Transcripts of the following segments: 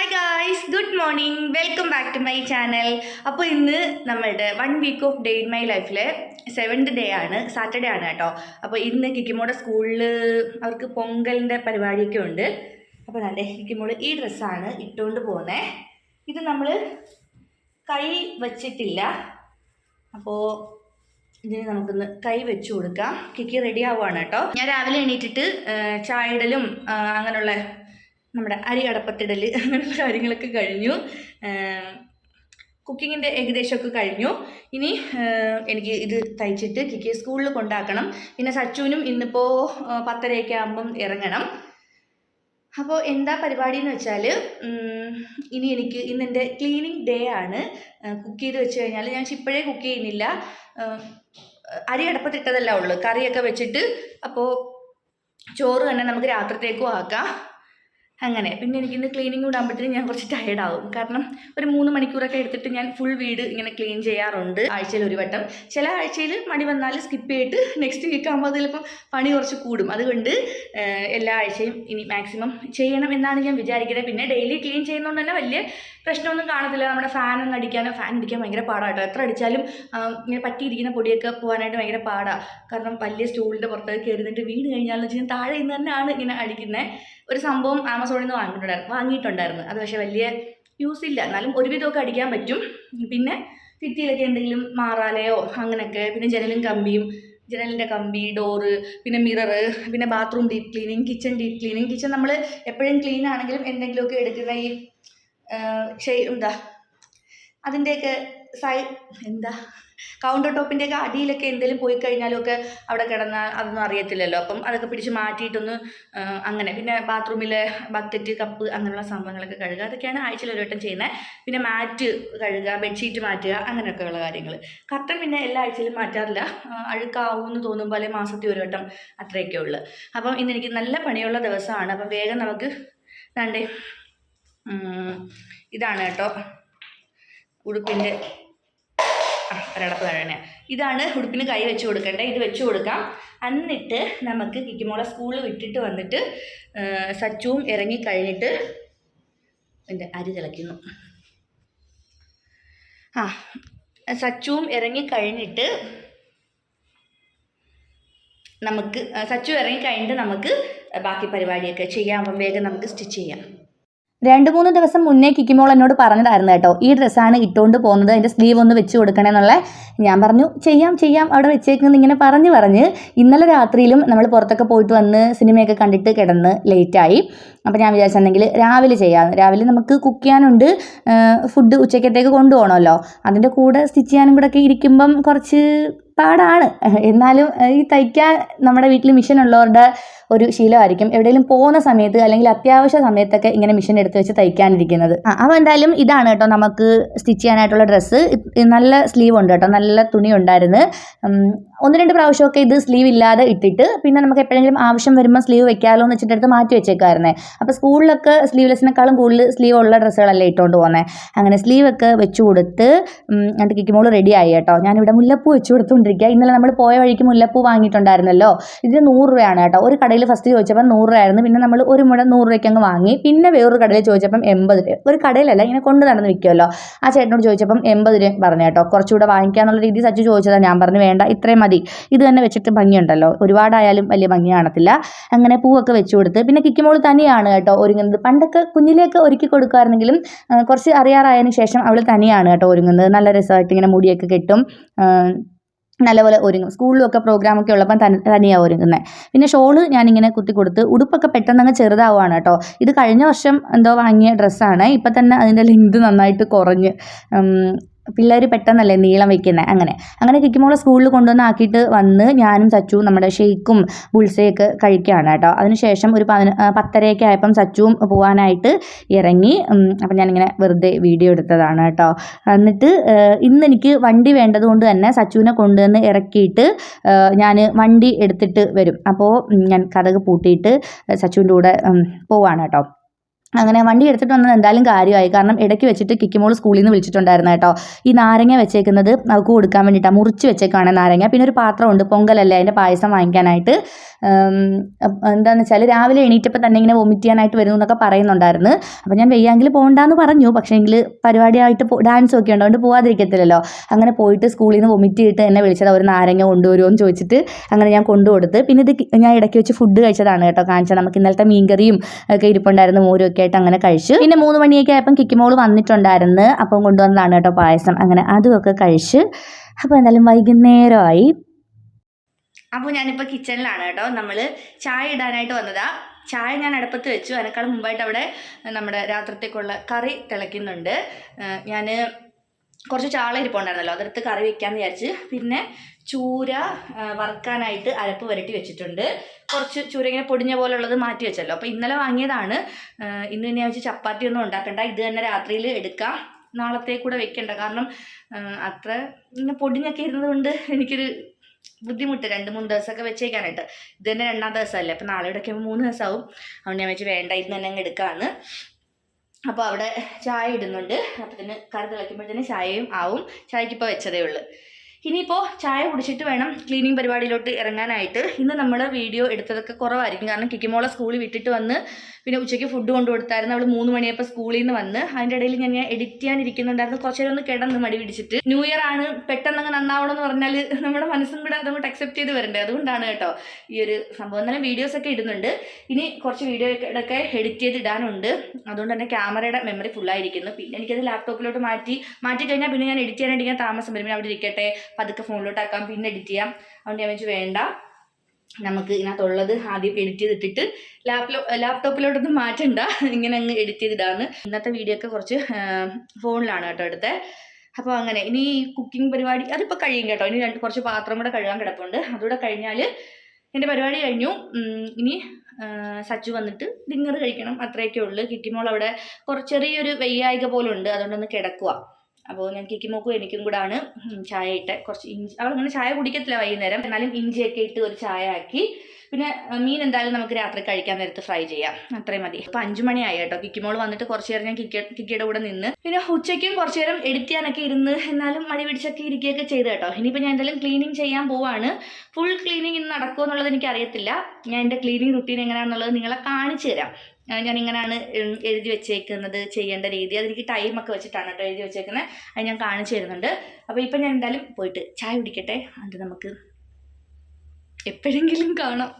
Hi guys good morning welcome back to my channel അപ്പോൾ ഇന്ന് നമ്മളുടെ one week of day in my ലൈഫിലെ seventh day ആണ് Saturday ആണ് കേട്ടോ. അപ്പോൾ ഇന്ന് കിക്കിമോടെ സ്കൂളിൽ അവർക്ക് പൊങ്കലിന്റെ പരിപാടിയൊക്കെ ഉണ്ട്. അപ്പോൾ നല്ല കിക്കിമോൾ ഈ ഡ്രസ്സാണ് ഇട്ടുകൊണ്ട് പോകുന്നത് ഇത് നമ്മൾ കൈ വച്ചിട്ടില്ല. അപ്പോൾ ഇതിന് നമുക്കൊന്ന് കൈ വെച്ച് കൊടുക്കാം. കിക്കി റെഡി ആവുകയാണ് കേട്ടോ. ഞാൻ രാവിലെ എണീറ്റിട്ട് ആ, ചായ ഇടലും ആ, അങ്ങനെയുള്ള നമ്മുടെ അരി അടപ്പത്തിടൽ അങ്ങനെയുള്ള കാര്യങ്ങളൊക്കെ കഴിഞ്ഞു. കുക്കിങ്ങിന്റെ ഏകദേശമൊക്കെ കഴിഞ്ഞു. ഇനി എനിക്ക് ഇത് തയ്ച്ചിട്ട് കിക്കിയെ സ്കൂളിൽ കൊണ്ടാക്കണം. പിന്നെ സച്ചുവിനും ഇന്നിപ്പോൾ പത്തരയൊക്കെ ആകുമ്പം ഇറങ്ങണം. അപ്പോൾ എന്താ പരിപാടി എന്ന് വെച്ചാൽ ഇനി എനിക്ക് ഇന്ന് എന്റെ ക്ലീനിങ് ഡേ ആണ്. കുക്ക് ചെയ്ത് വെച്ച് കഴിഞ്ഞാൽ ഞാൻ ഇപ്പോഴേ കുക്ക് ചെയ്യുന്നില്ല. അരി അടപ്പത്തിട്ടതല്ല ഉള്ളു. കറിയൊക്കെ വെച്ചിട്ട് അപ്പോൾ ചോറ് തന്നെ നമുക്ക് രാത്രിത്തേക്കും ആക്കാം. അങ്ങനെ. പിന്നെ എനിക്കിന്ന് ക്ലീനിങ് കൂടാകുമ്പോഴത്തേനും ഞാൻ കുറച്ച് ടയേർഡ് ടയർഡാവും കാരണം ഒരു മൂന്ന് മണിക്കൂറൊക്കെ എടുത്തിട്ട് ഞാൻ ഫുൾ വീട് ഇങ്ങനെ ക്ലീൻ ചെയ്യാറുണ്ട് ആഴ്ചയിൽ ഒരു വട്ടം. ചില ആഴ്ചയിൽ മണി വന്നാൽ സ്കിപ്പ് ചെയ്തിട്ട് നെക്സ്റ്റ് വീക്ക് ആകുമ്പോൾ അതിലിപ്പം പണി കുറച്ച് കൂടും. അതുകൊണ്ട് എല്ലാ ആഴ്ചയും ഇനി മാക്സിമം ചെയ്യണം എന്നാണ് ഞാൻ വിചാരിക്കുന്നത്. പിന്നെ ഡെയിലി ക്ലീൻ ചെയ്യുന്നതുകൊണ്ട് തന്നെ വലിയ പ്രശ്നമൊന്നും കാണത്തില്ല. നമ്മുടെ ഫാനൊന്നും അടിക്കാനോ ഫാൻ അടിക്കാൻ ഭയങ്കര പാടാട്ടോ എത്ര അടിച്ചാലും ഇങ്ങനെ പറ്റിയിരിക്കുന്ന പൊടിയൊക്കെ പോകാനായിട്ട് ഭയങ്കര പാടാണ് കാരണം വലിയ സ്റ്റൂളിന്റെ പുറത്തൊക്കെ കയറി നിന്നിട്ട് വീണ് കഴിഞ്ഞാൽ വെച്ചാൽ താഴെ നിന്ന് തന്നെയാണ് ഇങ്ങനെ അടിക്കുന്നത് ഒരു സംഭവം ആമസോണിൽ നിന്ന് വാങ്ങിയിട്ടുണ്ടായിരുന്നു. വാങ്ങിയിട്ടുണ്ടായിരുന്നു. അത് പക്ഷേ വലിയ യൂസ് ഇല്ല. എന്നാലും ഒരുവിധമൊക്കെ അടിക്കാൻ പറ്റും. പിന്നെ ഭിത്തിയിലൊക്കെ എന്തെങ്കിലും മാറാലയോ? അങ്ങനെയൊക്കെ. പിന്നെ ജനലും കമ്പിയും ജനലിന്റെ കമ്പി ഡോറ് പിന്നെ മിററ് പിന്നെ bathroom deep cleaning kitchen deep cleaning kitchen നമ്മൾ എപ്പോഴും ക്ലീൻ ആണെങ്കിലും എന്തെങ്കിലുമൊക്കെ എടുക്കുന്ന ഈ എന്താ? അതിന്റെയൊക്കെ സൈ എന്താ? കൗണ്ടർ ടോപ്പിന്റെയൊക്കെ അടിയിലൊക്കെ എന്തെങ്കിലും പോയി കഴിഞ്ഞാലൊക്കെ അവിടെ കിടന്നാൽ അതൊന്നും അറിയത്തില്ലല്ലോ. അപ്പം അതൊക്കെ പിടിച്ച് മാറ്റിയിട്ടൊന്ന് അങ്ങനെ. പിന്നെ ബാത്റൂമിലെ ബക്കറ്റ് കപ്പ് അങ്ങനെയുള്ള സംഭവങ്ങളൊക്കെ കഴുകുക. അതൊക്കെയാണ് ആഴ്ചയിൽ ഒരു വട്ടം ചെയ്യുന്നത്. പിന്നെ മാറ്റ് കഴുകുക ബെഡ്ഷീറ്റ് മാറ്റുക അങ്ങനെയൊക്കെയുള്ള കാര്യങ്ങൾ കർട്ടൻ പിന്നെ എല്ലാ ആഴ്ചയിലും മാറ്റാറില്ല. അഴുക്കാവും എന്ന് തോന്നുമ്പോൾ അല്ലെങ്കിൽ മാസത്തിൽ ഒരു വട്ടം അത്രയൊക്കെ ഉള്ളു. അപ്പം ഇന്ന് എനിക്ക് നല്ല പണിയുള്ള ദിവസമാണ്. അപ്പം വേഗം നമുക്ക് വേണ്ടേ ഇതാണ് കേട്ടോ. ഉടുപ്പിന്റെ ഒരടപ്പ് തന്നെ ഇതാണ് ഉടുപ്പിന് കൈ വെച്ച് കൊടുക്കേണ്ടത്. ഇത് വെച്ച് കൊടുക്കാം. എന്നിട്ട് നമുക്ക് കിക്കിമോളെ സ്കൂളിൽ വിട്ടിട്ട് വന്നിട്ട് സച്ചുവും ഇറങ്ങി കഴിഞ്ഞിട്ട് എന്റെ അരി തിളയ്ക്കുന്നു. ആ സച്ചുവും ഇറങ്ങി കഴിഞ്ഞിട്ട് നമുക്ക് സച്ചു ഇറങ്ങി കഴിഞ്ഞിട്ട് നമുക്ക് ബാക്കി പരിപാടിയൊക്കെ ചെയ്യാം. വേഗം നമുക്ക് സ്റ്റിച്ച് ചെയ്യാം. രണ്ട് മൂന്ന് ദിവസം മുന്നേ കിക്കിമോൾ എന്നോട് പറഞ്ഞതായിരുന്നു കേട്ടോ ഈ ഡ്രസ്സാണ് ഇട്ടുകൊണ്ട് പോകുന്നത് അതിന്റെ സ്ലീവ് ഒന്ന് വെച്ച് കൊടുക്കണേ എന്നുള്ള. ഞാൻ പറഞ്ഞു ചെയ്യാം ചെയ്യാം അവിടെ വെച്ചേക്കുന്നത് ഇങ്ങനെ പറഞ്ഞ് പറഞ്ഞ് ഇന്നലെ രാത്രിയിലും നമ്മൾ പുറത്തൊക്കെ പോയിട്ട് വന്ന് സിനിമയൊക്കെ കണ്ടിട്ട് കിടന്ന് ലേറ്റായി അപ്പോൾ ഞാൻ വിചാരിച്ചിട്ടുണ്ടെങ്കിൽ രാവിലെ ചെയ്യാം. രാവിലെ നമുക്ക് കുക്ക് ചെയ്യാനുണ്ട് ഫുഡ് ഉച്ചക്കത്തേക്ക് കൊണ്ടുപോകണമല്ലോ. അതിന്റെ കൂടെ സ്റ്റിച്ച് ചെയ്യാനും കൂടെ ഒക്കെ ഇരിക്കുമ്പം കുറച്ച് പാടാണ്. എന്നാലും ഈ തയ്ക്കാൻ നമ്മുടെ വീട്ടിൽ മിഷൻ ഉള്ളവരുടെ ഒരു ശീലമായിരിക്കും. എവിടെയെങ്കിലും പോകുന്ന സമയത്ത് അല്ലെങ്കിൽ അത്യാവശ്യ സമയത്തൊക്കെ ഇങ്ങനെ മിഷൻ എടുത്ത് വെച്ച് തയ്ക്കാനിരിക്കുന്നത്. ആ അപ്പോൾ എന്തായാലും ഇതാണ് കേട്ടോ നമുക്ക് സ്റ്റിച്ച് ചെയ്യാനായിട്ടുള്ള ഡ്രസ്സ് നല്ല സ്ലീവ് ഉണ്ട് കേട്ടോ. നല്ല തുണി ഉണ്ടായിരുന്നു ഒന്ന് രണ്ട് പ്രാവശ്യമൊക്കെ ഇത് സ്ലീവ് ഇല്ലാതെ ഇട്ടിട്ട് പിന്നെ നമുക്ക് എപ്പോഴെങ്കിലും ആവശ്യം വരുമ്പോൾ സ്ലീവ് വെക്കാമല്ലോ എന്ന് വെച്ചിട്ട് എടുത്ത് മാറ്റി വെച്ചേക്കായിരുന്നേ. അപ്പോൾ സ്കൂളിലൊക്കെ സ്ലീവ്ലെസ്സിനേക്കാളും കൂടുതൽ സ്ലീവ് ഉള്ള ഡ്രസ്സുകളല്ലേ ഇട്ടുകൊണ്ട് പോകുന്നത് അങ്ങനെ സ്ലീവൊക്കെ വെച്ച് കൊടുത്ത് എന്നിട്ട് കിക്കുമ്പോൾ റെഡി ആയി കേട്ടോ. ഞാനിവിടെ മുല്ലപ്പൂ വെച്ച് കൊടുത്തുകൊണ്ടിരിക്കുക ഇന്നലെ നമ്മൾ പോയ വഴിക്ക് മുല്ലപ്പൂ വാങ്ങിയിട്ടുണ്ടായിരുന്നല്ലോ. ഇതിന് നൂറ് രൂപയാണ് കേട്ടോ. ഒരു കടയിൽ ഫസ്റ്റ് ചോദിച്ചപ്പോൾ നൂറ് രൂപയായിരുന്നു. പിന്നെ നമ്മൾ ഒരു മുട നൂറ് രൂപയ്ക്ക് അങ്ങ് വാങ്ങി. പിന്നെ വേറൊരു കടയിൽ ചോദിച്ചപ്പം എൺപത് രൂപ. ഒരു കടയിലല്ല ഇങ്ങനെ കൊണ്ട് നടന്ന് വിൽക്കുമല്ലോ ആ ചേട്ടനോട് ചോദിച്ചപ്പം എൺപത് രൂപ പറഞ്ഞു കേട്ടോ. കുറച്ചുകൂടെ വാങ്ങിക്കാന്നുള്ള രീതി സച്ചു ചോദിച്ചതാണ് ഞാൻ പറഞ്ഞു വേണ്ട ഇത്രയും മതി. ഇത് തന്നെ വെച്ചിട്ട് ഭംഗിയുണ്ടല്ലോ. ഒരുപാടായാലും വലിയ ഭംഗി കാണത്തില്ല. അങ്ങനെ പൂവൊക്കെ വെച്ചു കൊടുത്ത്. പിന്നെ കിക്കിമോൾ തനിയാണ് കേട്ടോ ഒരുങ്ങുന്നത്. പണ്ടൊക്കെ കുഞ്ഞിലെയൊക്കെ ഒരുക്കി കൊടുക്കുമായിരുന്നെങ്കിലും കുറച്ച് അറിയാറായതിനു ശേഷം അവൾ തനിയാണ് കേട്ടോ ഒരുങ്ങുന്നത്. നല്ല രസമായിട്ട് ഇങ്ങനെ മുടിയൊക്കെ കെട്ടും. നല്ലപോലെ ഒരുങ്ങും. സ്കൂളിലൊക്കെ പ്രോഗ്രാമൊക്കെ ഉള്ളപ്പം തന്നെ തനിയാണ് ഒരുങ്ങുന്നത് പിന്നെ ഷോൾ ഞാനിങ്ങനെ കുത്തി കൊടുത്ത് ഉടുപ്പൊക്കെ പെട്ടെന്ന് അങ്ങ് ചെറുതാവുകയാണ് കേട്ടോ. ഇത് കഴിഞ്ഞ വർഷം എന്തോ വാങ്ങിയ ഡ്രസ്സാണ് ഇപ്പം തന്നെ അതിന്റെ ലെങ്ത് നന്നായിട്ട് കുറഞ്ഞ് പിള്ളേർ പെട്ടെന്നല്ലേ നീളം വെക്കുന്നത് അങ്ങനെ. അങ്ങനെ കിക്കിമോളെ സ്കൂളിൽ കൊണ്ടുവന്ന് ആക്കിയിട്ട് വന്ന് ഞാനും സച്ചുവും നമ്മുടെ ഷെയ്ക്കും ബുൾസയൊക്കെ കഴിക്കുകയാണ് കേട്ടോ. അതിനുശേഷം ഒരു പതിന പത്തരയൊക്കെ ആയപ്പം സച്ചുവും പോകാനായിട്ട് ഇറങ്ങി. അപ്പം ഞാനിങ്ങനെ വെറുതെ വീഡിയോ എടുത്തതാണ് കേട്ടോ. എന്നിട്ട് ഇന്ന് എനിക്ക് വണ്ടി വേണ്ടതുകൊണ്ട് തന്നെ സച്ചുവിനെ കൊണ്ടുവന്ന് ഇറക്കിയിട്ട് ഞാൻ വണ്ടി എടുത്തിട്ട് വരും. അപ്പോൾ ഞാൻ കഥക് പൂട്ടിയിട്ട് സച്ചുവിന്റെ കൂടെ പോവാണ് കേട്ടോ. അങ്ങനെ വണ്ടി എടുത്തിട്ട് വന്നത് എന്തായാലും കാര്യമായി. കാരണം ഇടയ്ക്ക് വെച്ചിട്ട് കിക്കിമോൾ സ്കൂളിൽ നിന്ന് വിളിച്ചിട്ടുണ്ടായിരുന്നു കേട്ടോ. ഈ നാരങ്ങ വെച്ചേക്കുന്നത് അവൾക്ക് കൊടുക്കാൻ വേണ്ടിയിട്ടാണ് മുറിച്ച് വെച്ചേക്കാണ് നാരങ്ങ. പിന്നെ ഒരു പാത്രമുണ്ട് പൊങ്കലല്ലേ അതിന്റെ പായസം വാങ്ങിക്കാനായിട്ട്. എന്താണെന്ന് വെച്ചാൽ രാവിലെ എണീറ്റപ്പോൾ തന്നെ ഇങ്ങനെ വൊമിറ്റ് ചെയ്യാനായിട്ട് വരുന്നു എന്നൊക്കെ പറയുന്നുണ്ടായിരുന്നു. അപ്പോൾ ഞാൻ വെയ്യാങ്കിൽ പോകണ്ടെന്ന് പറഞ്ഞു. പക്ഷേ എങ്കിൽ പരിപാടിയായിട്ട് ഡാൻസ് ഒക്കെ ഉണ്ട്. അതുകൊണ്ട് പോകാതിരിക്കത്തില്ലല്ലോ അങ്ങനെ പോയിട്ട് സ്കൂളിൽ നിന്ന് വൊമിറ്റ് ചെയ്തിട്ട് എന്നെ വിളിച്ചത് ഒരു നാരങ്ങ കൊണ്ടുവരുമോ എന്ന് ചോദിച്ചിട്ട് അങ്ങനെ ഞാൻ കൊണ്ടുകൊടുത്ത്. പിന്നെ ഇത് ഞാൻ ഇടയ്ക്ക് വെച്ച് ഫുഡ് കഴിച്ചതാണ് കേട്ടോ കാണിച്ചത്. നമുക്ക് ഇന്നലത്തെ മീൻകറിയും ഒക്കെ ഇരിപ്പുണ്ടായിരുന്നു മോരും ഒക്കെ ആയിട്ട് അങ്ങനെ കഴിച്ചു. പിന്നെ മൂന്ന് മണിയൊക്കെ ആയപ്പം കിക്കിമോൾ വന്നിട്ടുണ്ടായിരുന്നു. അപ്പം കൊണ്ടുവന്നതാണ് കേട്ടോ പായസം. അങ്ങനെ അതുമൊക്കെ കഴിച്ച്. അപ്പോൾ എന്തായാലും വൈകുന്നേരമായി. അപ്പോൾ ഞാനിപ്പോൾ കിച്ചണിലാണ് കേട്ടോ. നമ്മൾ ചായ ഇടാനായിട്ട് വന്നതാ. ചായ ഞാൻ അടുപ്പത്ത് വെച്ചു. അതിനേക്കാൾ മുമ്പായിട്ട് അവിടെ നമ്മുടെ രാത്രിത്തേക്കുള്ള കറി തിളയ്ക്കുന്നുണ്ട്. ഞാൻ കുറച്ച് ചാള ഇരിപ്പുണ്ടായിരുന്നല്ലോ. അതെടുത്ത് കറി വെക്കാമെന്ന് വിചാരിച്ച് പിന്നെ ചൂര വറക്കാനായിട്ട് അരപ്പ് വരട്ടി വെച്ചിട്ടുണ്ട്. കുറച്ച് ചൂര ഇങ്ങനെ പൊടിഞ്ഞ പോലുള്ളത് മാറ്റി വെച്ചല്ലോ. അപ്പോൾ ഇന്നലെ വാങ്ങിയതാണ്. ഇന്ന് ഇനി വെച്ച് ചപ്പാത്തി ഒന്നും ഉണ്ടാക്കണ്ട. ഇത് തന്നെ രാത്രിയിൽ എടുക്കാം. നാളത്തേക്കൂടെ വെക്കണ്ട. കാരണം അത്ര ഇങ്ങനെ പൊടിഞ്ഞൊക്കെ ഇരുന്നത് കൊണ്ട് എനിക്കൊരു ബുദ്ധിമുട്ട്. രണ്ട് മൂന്ന് ദിവസമൊക്കെ വെച്ചേക്കാനായിട്ട്. ഇത് തന്നെ രണ്ടാം ദിവസമല്ലേ? അപ്പം നാളെ ഇടയ്ക്ക് മൂന്ന് ദിവസമാവും. അതുകൊണ്ട് ഞാൻ വെച്ച് വേണ്ട ഇന്ന് തന്നെ അങ്ങ് എടുക്കാമെന്ന് അപ്പോൾ അവിടെ ചായ ഇടുന്നുണ്ട്. അപ്പത്തിന് കറി തിളയ്ക്കുമ്പോഴത്തേന് ചായയും ആവും. ചായക്ക് ഇപ്പോൾ വെച്ചതേ ഉള്ളൂ. ഇനിയിപ്പോൾ ചായ കുടിച്ചിട്ട് വേണം ക്ലീനിങ് പരിപാടിയിലോട്ട് ഇറങ്ങാനായിട്ട്. ഇന്ന് നമ്മൾ വീഡിയോ എടുത്തതൊക്കെ കുറവായിരിക്കും. കാരണം കിക്കിമോളെ സ്കൂളിൽ വിട്ടിട്ട് വന്ന് പിന്നെ ഉച്ചയ്ക്ക് ഫുഡ് കൊണ്ടു കൊടുത്തായിരുന്നു അവൾ മൂന്ന് മണിയപ്പോൾ സ്കൂളിൽ നിന്ന് വന്ന്. അതിന്റെ ഇടയിൽ ഞാൻ എഡിറ്റ് ചെയ്യാനിരിക്കുന്നുണ്ടായിരുന്നു. കുറച്ചു നേരം ഒന്ന് കിടന്ന് മടി പിടിച്ചിട്ട്. ന്യൂ ഇയർ ആണ്. പെട്ടെന്ന് അങ്ങ് നന്നാവണം എന്ന് പറഞ്ഞാൽ നമ്മുടെ മനസ്സും കൂടെ അതങ്ങോട്ട് അക്സെപ്റ്റ് ചെയ്ത് വരണ്ടേ? അതുകൊണ്ടാണ് കേട്ടോ ഈ ഒരു സംഭവം. തന്നെ വീഡിയോസ് ഒക്കെ ഇടുന്നുണ്ട്. ഇനി കുറച്ച് വീഡിയോ ഒക്കെ എഡിറ്റ് ചെയ്ത് ഇടാനുണ്ട് അതുകൊണ്ട് തന്നെ ക്യാമറയുടെ മെമ്മറി ഫുള്ളായിരിക്കുന്നു പിന്നെ എനിക്കത് ലാപ്ടോപ്പിലോട്ട് മാറ്റി മാറ്റി കഴിഞ്ഞാൽ പിന്നെ ഞാൻ എഡിറ്റ് ചെയ്യാനായിട്ട് ഞാൻ താമസം വരും. അവിടെ ഇരിക്കട്ടെ. പതുക്കെ ഫോണിലോട്ടാക്കാം പിന്നെ എഡിറ്റ് ചെയ്യാം. അതുകൊണ്ട് ഞാൻ വെച്ച് വേണ്ട. നമുക്ക് ഇതിനകത്തുള്ളത് ആദ്യം എഡിറ്റ് ചെയ്തിട്ടിട്ട് ലാപ്ലോ ലാപ്ടോപ്പിലോട്ടൊന്നും മാറ്റണ്ട. ഇങ്ങനെ അങ്ങ് എഡിറ്റ് ചെയ്തിടാന്ന്. ഇന്നത്തെ വീഡിയോ ഒക്കെ കുറച്ച് ഫോണിലാണ് കേട്ടോ എടുത്തത് അപ്പോൾ അങ്ങനെ ഇനി ഈ കുക്കിംഗ് പരിപാടി അതിപ്പോൾ കഴിയും കേട്ടോ. ഇനി രണ്ട് കുറച്ച് പാത്രം കൂടെ കഴുകാൻ കിടപ്പുണ്ട്. അതുകൂടെ കഴിഞ്ഞാൽ എന്റെ പരിപാടി കഴിഞ്ഞു. ഇനി സച്ചു വന്നിട്ട് ഡിന്നർ കഴിക്കണം. അത്രയൊക്കെ ഉള്ളൂ. കിക്കിമോൾ അവിടെ കുറച്ച് ചെറിയൊരു വെയ്യായിക പോലെ ഉണ്ട് അതുകൊണ്ടൊന്ന് കിടക്കുക അപ്പോൾ ഞാൻ കിക്കിമോക്കും എനിക്കും കൂടെ ആണ് ചായ ഇട്ട് കുറച്ച് ഇഞ്ചി അവളങ്ങനെ ചായ കുടിക്കത്തില്ല വൈകുന്നേരം. എന്നാലും ഇഞ്ചിയൊക്കെ ഇട്ട് ഒരു ചായ ആക്കി പിന്നെ മീൻ എന്തായാലും നമുക്ക് രാത്രി കഴിക്കാൻ നേരത്ത് ഫ്രൈ ചെയ്യാം. അത്രയും മതി. അപ്പോൾ അഞ്ച് മണിയായി കേട്ടോ. കിക്കിമോൾ വന്നിട്ട് കുറച്ച് നേരം ഞാൻ കിക്കി കിക്കിയുടെ കൂടെ നിന്ന്. പിന്നെ ഉച്ചയ്ക്കും കുറച്ച് നേരം എഡിറ്റ് ചെയ്യാനൊക്കെ ഇരുന്ന് എന്നാലും മടി പിടിച്ചൊക്കെ ഇരിക്കുകയൊക്കെ ചെയ്ത് കേട്ടോ. ഇനിയിപ്പോൾ ഞാൻ എന്തായാലും ക്ലീനിങ് ചെയ്യാൻ പോവാണ്. ഫുൾ ക്ലീനിങ് ഇന്ന് നടക്കുമോ എന്നുള്ളത് എനിക്ക് അറിയത്തില്ല ഞാൻ എന്റെ ക്ലീനിങ് റുട്ടീൻ എങ്ങനെയാണെന്നുള്ളത് നിങ്ങളെ കാണിച്ചു തരാം. ഞാൻ ഇങ്ങനെയാണ് എഴുതി വെച്ചേക്കുന്നത് ചെയ്യേണ്ട രീതി. അതെനിക്ക് ടൈമൊക്കെ വെച്ചിട്ടാണ് കേട്ടോ എഴുതി വെച്ചേക്കുന്നത് അത് ഞാൻ കാണിച്ചു തരുന്നുണ്ട്. അപ്പോൾ ഇപ്പം ഞാൻ എന്തായാലും പോയിട്ട് ചായ കുടിക്കട്ടെ. അത് നമുക്ക് എപ്പോഴെങ്കിലും കാണാം.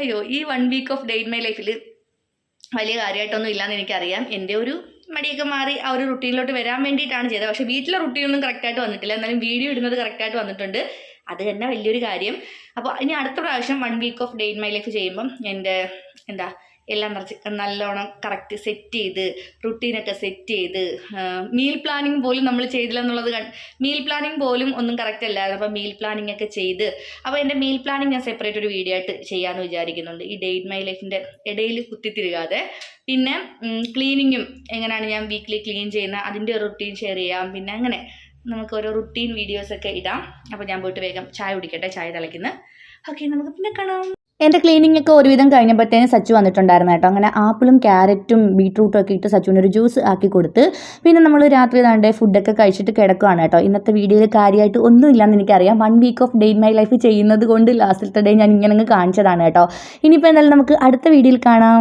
അയ്യോ ഈ one week of day in my ലൈഫിൽ വലിയ കാര്യമായിട്ടൊന്നും ഇല്ലയെന്ന് എനിക്കറിയാം. എന്റെ ഒരു മടിയൊക്കെ മാറി ആ ഒരു റുട്ടീനിലോട്ട് വരാൻ വേണ്ടിയിട്ടാണ് ചെയ്തത്. പക്ഷേ വീട്ടിലെ റുട്ടീനൊന്നും കറക്റ്റായിട്ട് വന്നിട്ടില്ല. എന്നാലും വീഡിയോ ഇടുന്നത് കറക്റ്റായിട്ട് വന്നിട്ടുണ്ട്. അത് തന്നെ വലിയൊരു കാര്യം. അപ്പോൾ ഇനി അടുത്ത പ്രാവശ്യം one week of day in my life ചെയ്യുമ്പം എന്റെ എന്താ എല്ലാം നിറച്ച് നല്ലോണം കറക്റ്റ് സെറ്റ് ചെയ്ത് റുട്ടീനൊക്കെ സെറ്റ് ചെയ്ത് മീൽ പ്ലാനിങ് പോലും നമ്മൾ ചെയ്തില്ല എന്നുള്ളത് മീൽ പ്ലാനിങ് പോലും ഒന്നും കറക്റ്റ് അല്ലായിരുന്നു അപ്പോൾ മീൽ പ്ലാനിങ് ഒക്കെ ചെയ്ത് അപ്പോൾ എന്റെ മീൽ പ്ലാനിങ് ഞാൻ സെപ്പറേറ്റ് ഒരു വീഡിയോ ആയിട്ട് ചെയ്യാമെന്ന് വിചാരിക്കുന്നുണ്ട്. ഈ ഡേറ്റ് മൈ ലൈഫിന്റെ ഇടയിൽ കുത്തിത്തിരികാതെ പിന്നെ ക്ലീനിങ്ങും എങ്ങനെയാണ് ഞാൻ വീക്ക്ലി ക്ലീൻ ചെയ്യുന്ന അതിന്റെ റുട്ടീൻ ഷെയർ ചെയ്യാം. പിന്നെ അങ്ങനെ നമുക്ക് ഓരോ റുട്ടീൻ വീഡിയോസൊക്കെ ഇടാം. അപ്പോൾ ഞാൻ പോയിട്ട് വേഗം ചായ കുടിക്കട്ടെ ചായ തിളയ്ക്കുന്ന. ഓക്കെ നമുക്ക് പിന്നെ കാണാം. എന്റെ ക്ലീനിങ് ഒക്കെ ഒരുവിധം കഴിഞ്ഞപ്പോഴത്തേനും സച്ചു വന്നിട്ടുണ്ടായിരുന്നു കേട്ടോ. അങ്ങനെ ആപ്പിളും ക്യാരറ്റും ബീട്രൂട്ടും ഒക്കെ ഇട്ട് സച്ചുവിന് ഒരു ജ്യൂസ് ആക്കി കൊടുത്ത് പിന്നെ നമ്മൾ രാത്രി ഏതാണ്ട് ഫുഡൊക്കെ കഴിച്ചിട്ട് കിടക്കുകയാണ് കേട്ടോ. ഇന്നത്തെ വീഡിയോയിൽ കാര്യമായിട്ട് ഒന്നുമില്ലാന്ന് എനിക്കറിയാം. One week of day in my life ചെയ്യുന്നത് കൊണ്ട് ലാസ്റ്റത്തെ ഡേ ഞാൻ ഇങ്ങനെ കാണിച്ചതാണ് കേട്ടോ. ഇനിയിപ്പോൾ എന്തായാലും നമുക്ക് അടുത്ത വീഡിയോയിൽ കാണാം.